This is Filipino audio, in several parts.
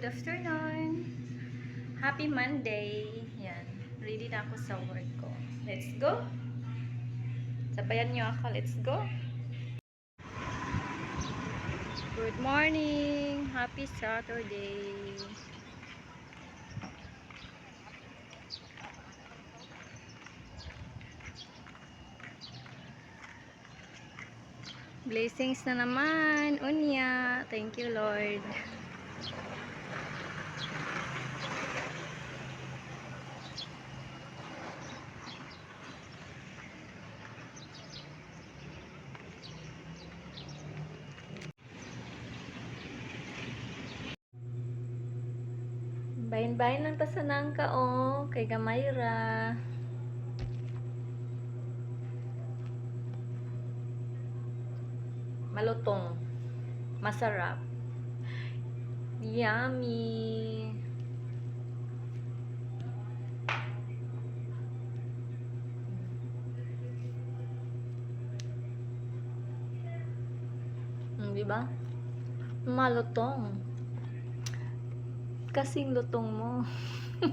Good afternoon. Happy Monday. Yan. Ready na ako sa work ko. Let's go. Sabayan niyo ako. Let's go. Good morning. Happy Saturday. Blessings na naman. Unya. Thank you, Lord. Ta sa nangka, oh. Kay Gamayra. Malutong. Masarap. Yummy. Hmm, di ba? Malutong. Kasing lutong mo.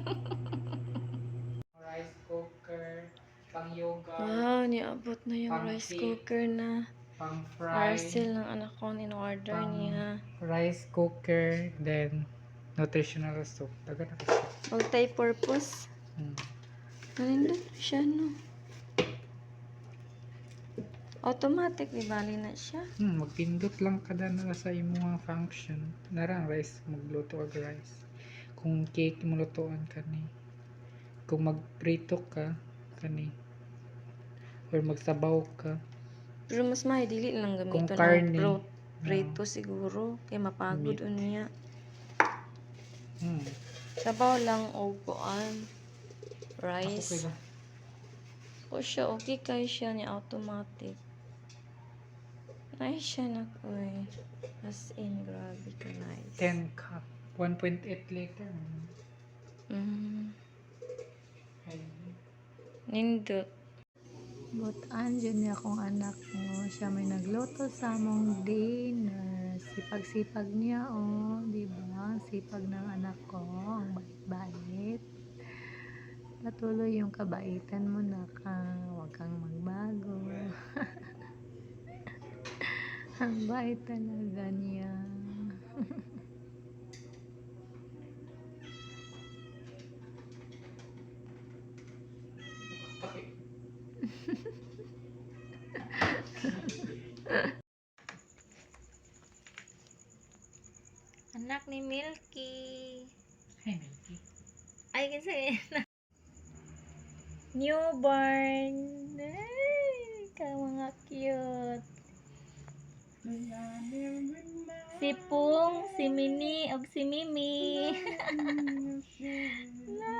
rice cooker, pang yoga, Wow, niabot na yung rice cake. cooker na pang fry, parcel ng anak ko in-order Pang- niya. rice cooker, then nutritional soup. Daga na. Multi-purpose. Hmm. Malindot siya, no? Automatic, di bali na siya. Hmm, magpindot lang kada na sa imong function. Narang rice, magluto ag rice. Kung cake mo lutoan kani. Kung magprito ka kani. Or magsabaw ka. Pero mas mahidili lang Kung gamiton karne. ng pro- prito siguro. Kay mapagod Meat. unya. Hmm. Sabaw lang o kuan. Ako Rice. kaya. O siya, okay kay siya ni automatic. Nice siya na koy. As in, grabe ka nice. 10 cup. 1.8 liter. Mm. Ay, Nindot. Butan dyan niya akong anak mo. Siya may nagluto sa among dinner. Sipag-sipag niya, oh. Di ba? Sipag ng anak ko. Ang bait-bait. Patuloy yung kabaitan mo na ka. Huwag kang magbago. Ang bait talaga niya. Anak ni Milky. Ay, Milky. Ay, kasi newborn. Ay, ka mga cute. Si Pung, si Mini, og si Mimi. Na,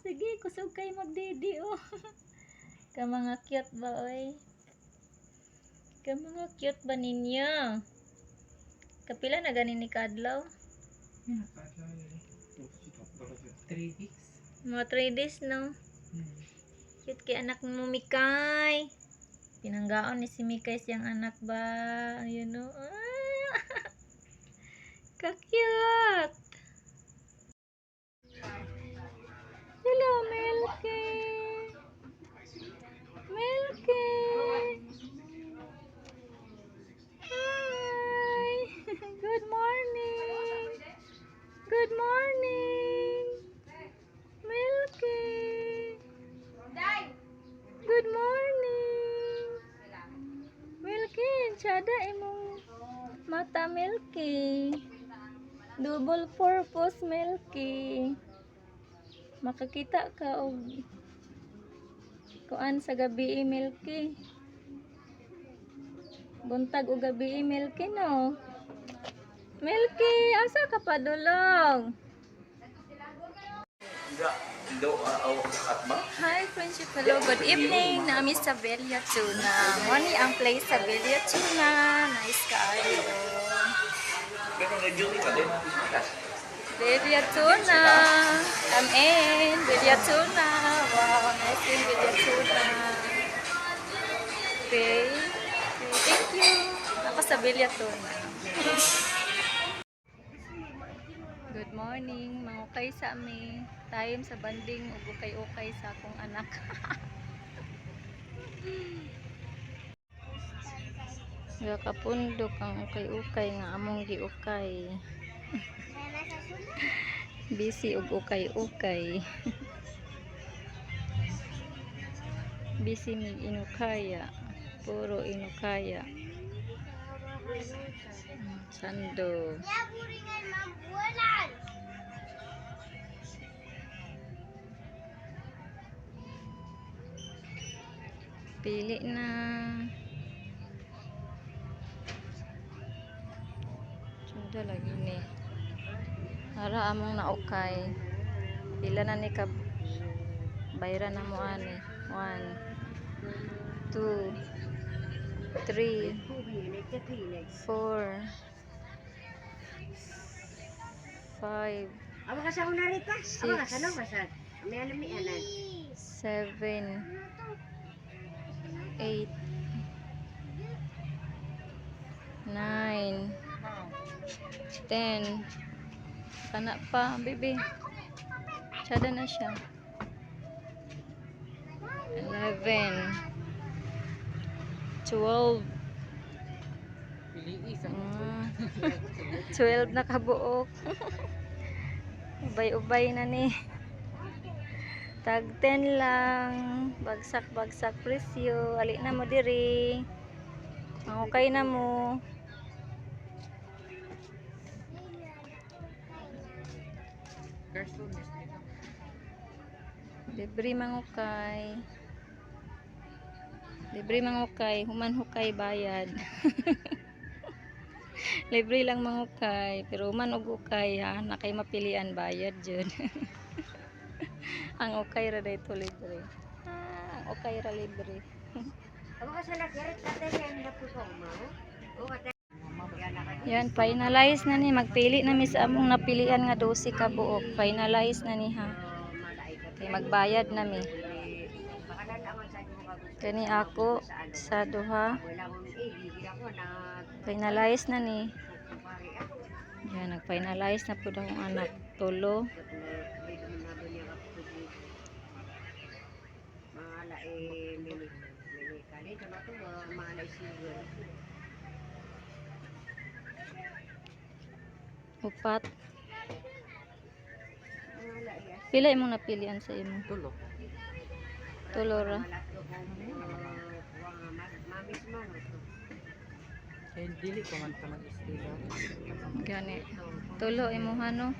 sige, kusog kayo magdidi, oh. Ka mga cute ba, oy? Ka mga cute ba ninyo? Kapila na ganin ni Kadlaw? Nakadlaw yun. Three weeks. Mga 3 days, no? Hmm. Cute kay anak mo, Mikay. Pinanggaon ni si Mikay siyang anak ba? Ayun o. Ah! Ka-cute! Hello, Milky! Milky! Hi! Good morning! Good morning! Milky! Good morning. Milky, tsada imong mata Milky. Double purpose Milky. Makakita ka og kuan sa gabi Milky. Buntag og gabi Milky no. Milky, asa ka padulong? Hi, friendship. Hello, good evening. Naami sa Belia Tuna. Money ang place sa Belia Tuna. Nice kaayo. Belia Tuna. Come in. Belia Tuna. Wow, nice in Belia Tuna. Okay. okay. Thank you. Ako sa Belia Tuna. Morning. Mangukay sa ami. Time sa banding ug ukay-ukay sa akong anak. Nga kapundok ang ukay-ukay nga among giukay. Busy ug ukay-ukay. Busy mig inukaya. Puro inukaya. Sando. Pili na. Sunda lagi ni. Ara among naukay. Pila na ni ka bayra na mo ani. One, two, three, four, five, Awa ka sa una rita? Awa ka sa no masad. May alam mi anan. seven, eight, nine, ten. Kana pa, baby. Tsada na siya. Eleven, twelve. Ah, 12 na kabuok. Ubay-ubay na ni. Tag 10 lang. Bagsak-bagsak presyo. Ali na mo diri. Okay na mo. Libre mangukay. Libre mangukay. Human hukay bayad. Libre lang mangukay. Pero human ug ukay ha. Nakay mapilian bayad jud. ang ukay ra dito libre. Ah, ang ukay ra libre. Awa ka sa lakirit tatay na po ko mo. O Yan finalize na ni. Magpili na mi sa among napilian nga 12 ka buok. Finalize na ni ha. Kay magbayad na mi. Sa. Kani ako sa duha. Finalize na ni. Yan, nag-finalize na po daw ang anak. Tulo. May dumunado niya ka po. Maala eh mini mini kali to na to siguro. Upat. Pila imong napilian sa imo? Tulo. Tulo ra. Ko mamis man. Kaya dili ko man ka mag-istila. Gani. Tulo imo no.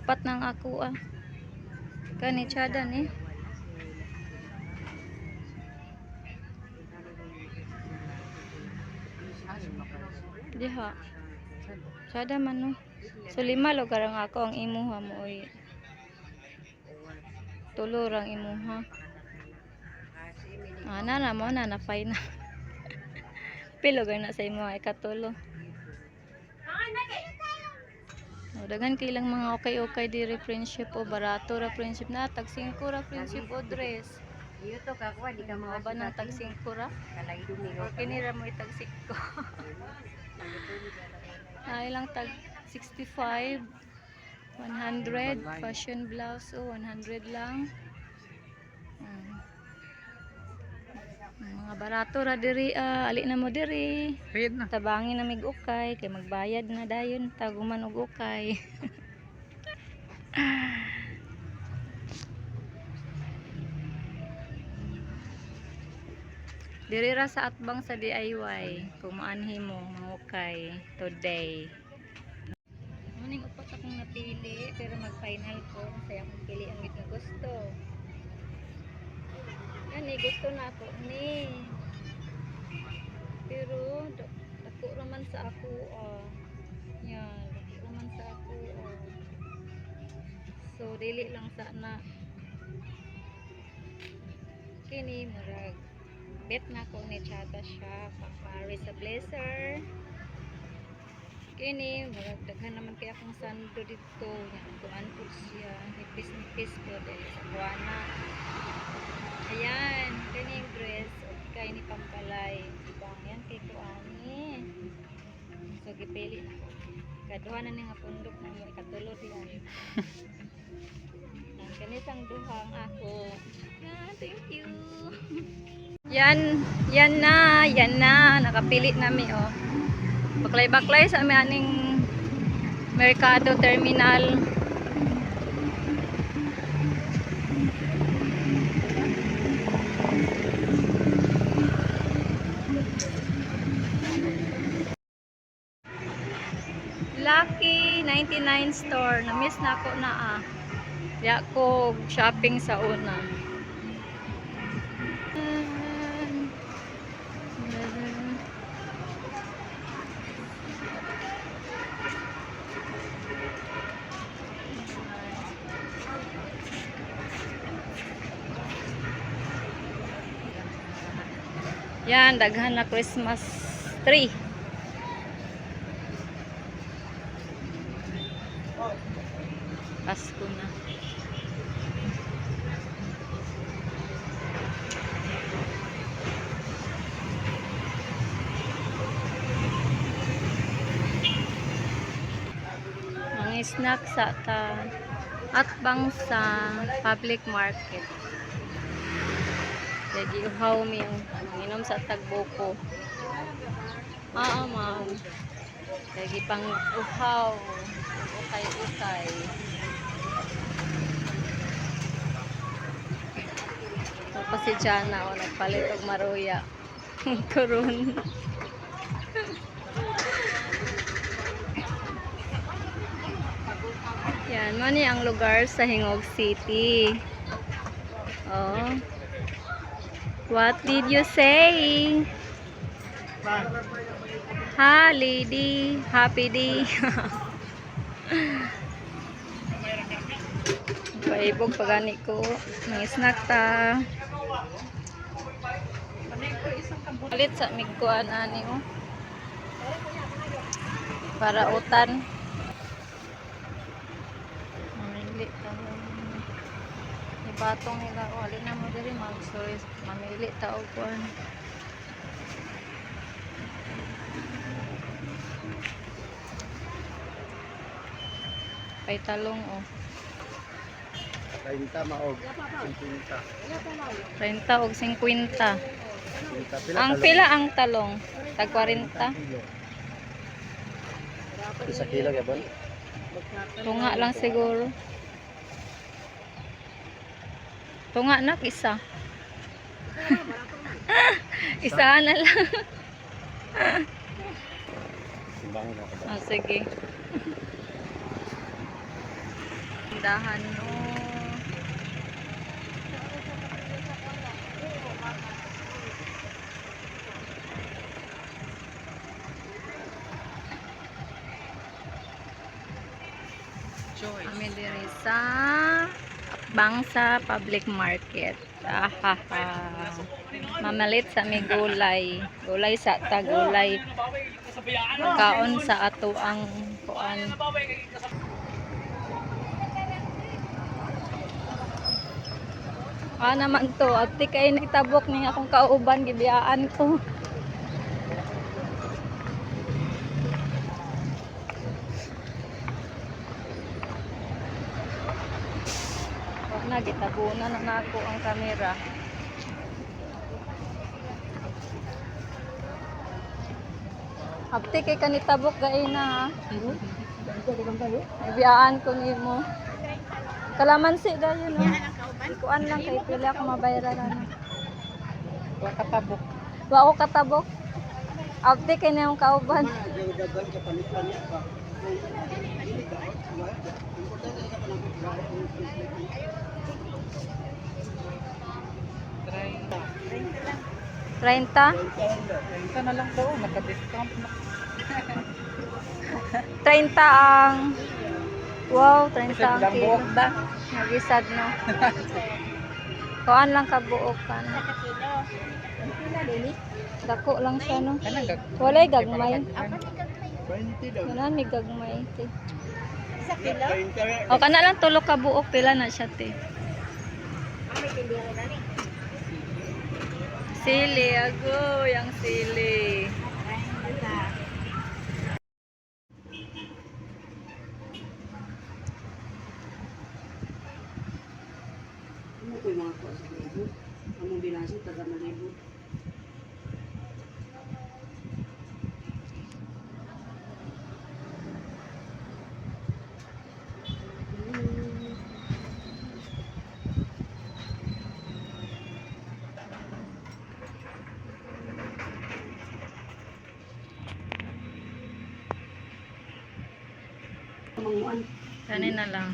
Upat nang ako ah. Kani tsada ni. Ano Diha. Tsada man no. So lima lugar ang ako ang imuha mo oy. Tulo rang imuha. Ah, na na mo na na fine na. Pilo na sa imo ay katulo. Oh, dagan kay mga okay-okay di friendship o barato ra friendship na tag 5 ra friendship o dress. Iyo to kakuha di ka Mga ba nang tag 5 ra? kalay dumigo. Okay ni ra mo itag 5. Ay lang tag 65 100 fashion blouse oh 100 lang. Mm. Mga barato ra diri ah, ali na mo diri. Bayad na. Tabangin na mig ukay kay magbayad na dayon taguman og ukay. Diri ra sa atbang sa DIY kung maanhi mo mangukay today. Muning upat akong napili pero mag-final ko kasi akong pili ang gid gusto. Ani gusto na ako ni. Pero da- dako raman sa ako ah. Yan, dako sa ako ah. So dili lang sana. Kini murag bet na ko ni chata siya papari sa blazer. Kini murag daghan naman kay akong sando dito. Yan kuan po siya. Nipis-nipis ko dahil sa kuana. Ayan, kani yung dress. Okay ni Pampalay. Diba? Yan kay Kuani. So, gipili na ko. Kaduha na nga pundok na mo ikatulod yan. Ang kanisang duhang ako. Thank you. Yan, yan na, yan na. Nakapili nami oh. Baklay-baklay sa aning Mercado Terminal. Lucky 99 store. Na-miss na ako na ah. Ko shopping sa una. Yan, daghan na Christmas tree. Pasko na. Mga snack sa ta at bang sa public market. Lagi uhaw mi inom sa tagboko. Ah, ma'am. Lagi pang uhaw. Ukay-ukay. Tapos si Jana o nagpalit og maruya. Kurun. Yan, mani ang lugar sa Hingog City. Oh. What did you say? Ha, lady. Happy day. Paibog pagani ko. Mga snack ta. Palit sa migkuan ani oh. Para utan. Mamili ta. Ibatong nila. Oh, alin na mo diri mag sorry. Mamili ta og kuan. Ay talong oh. 30 maog. 50. 30 og 50. 50 pila Ang pila ang talong? Tag 40. Kilo. Isa kilo gabon. Tunga lang siguro. Tunga na isa. isa na lang. Ah, sige. Tindahan no. Kami diri sa Bangsa Public Market. Ahaha. Mamalit sa mi gulay. Gulay sa tagulay. Kaon sa ato ang kuan. Ah naman to, at kay nagtabok ni akong kauban gibiyaan ko. Na gitabunan na nako ang kamera. Apte kay kanitabok gay na ha. Ibiyaan ko nimo. Kalamansi daw yun no. Ikuan lang kay pila ko mabayaran na. Wa katabok. Wa ko katabok. Apte kay na yung kauban. Try. 30. 30 na lang daw. Naka-discount na. 30 ang Wow, 30 Kasi ang kilo. buok da. Nagisad no. Kuan lang kabuok kan. Dako lang siya no. Walay gagmay. 20 daw. Wala ni gagmay. te. 30 O kana lang tulo ka buok pila na siya te. Sili, ago, yung sili. Tamanguan, Kanin na lang.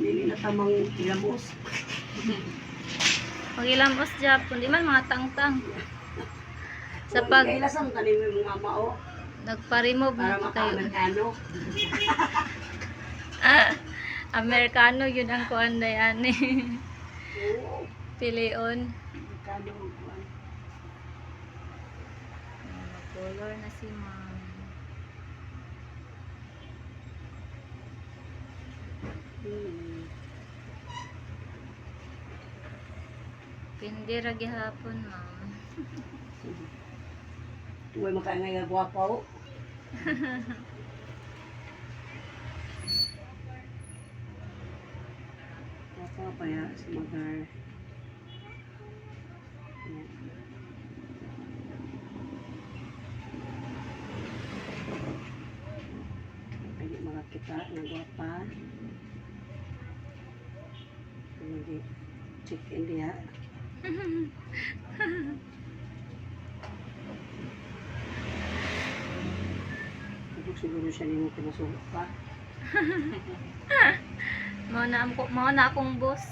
nili na tamang ilamos. Pag ilamos Japon, di man mga tangtang. Sa pag Kailasang kanin mo mga mao nagpa-remove na tayo. maka-Amerikano. Ah, Amerikano yun ang kuan na yan eh. Pilion. Amerikano ang kuwan. Color na si ma'am. Hmm. Pindi ra gihapon ma'am. Tuway makaangay nga gwapaw. Gwapaw pa ya sa magar. Pwede mga kita na gwapa. Pwede check in diya. Kapag siguro siya nimo pinasuot pa. Mao na ako, mao na akong boss.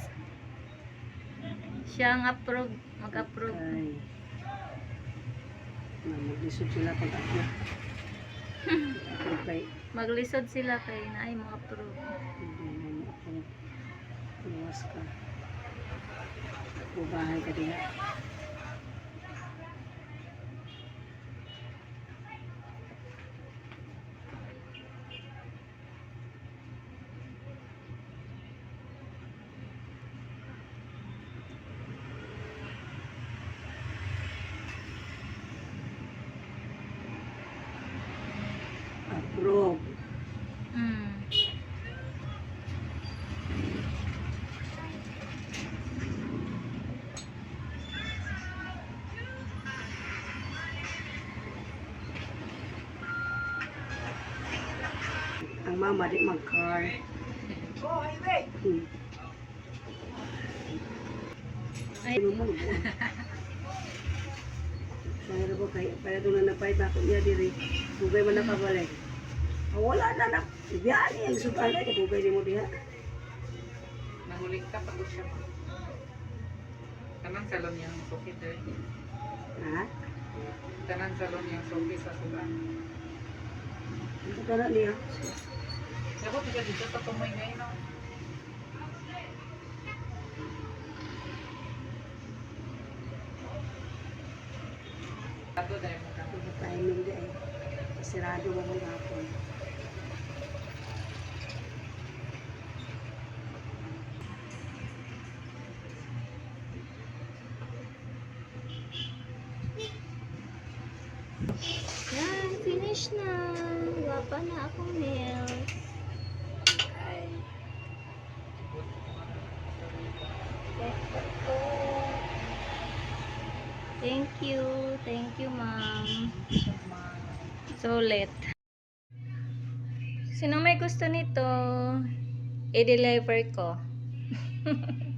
Siya ang approve, mag-approve. Ay. Na maglisod sila pag ako. Ako kay Maglisod sila kay naay mo approve. na. Iwas ka. Bubahay ka diha. Approve. Mm. Ang mama di mag-car. Hmm. Ay. Mo mo? Saya ko kay para doon na napay ba ko niya diri. Dugay man nakabalik. Ah, wala na na. Biyani ang sugal ay dugay ni mo diha. Nahuling ka pagod siya mo. Tanang salon yung suki dere. Ha? Tanang salon yung suki sa sulan. Ito na niya. Ako tiga dito sa tumoy ngayon. no? Ato dahil mo ka. Ito timing di ay. Sirado mo mong hapon. Yan, finish na. Wapa na akong nails. Thank you. Thank you, ma'am. Sulit. Sino may gusto nito? I-deliver ko.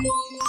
梦。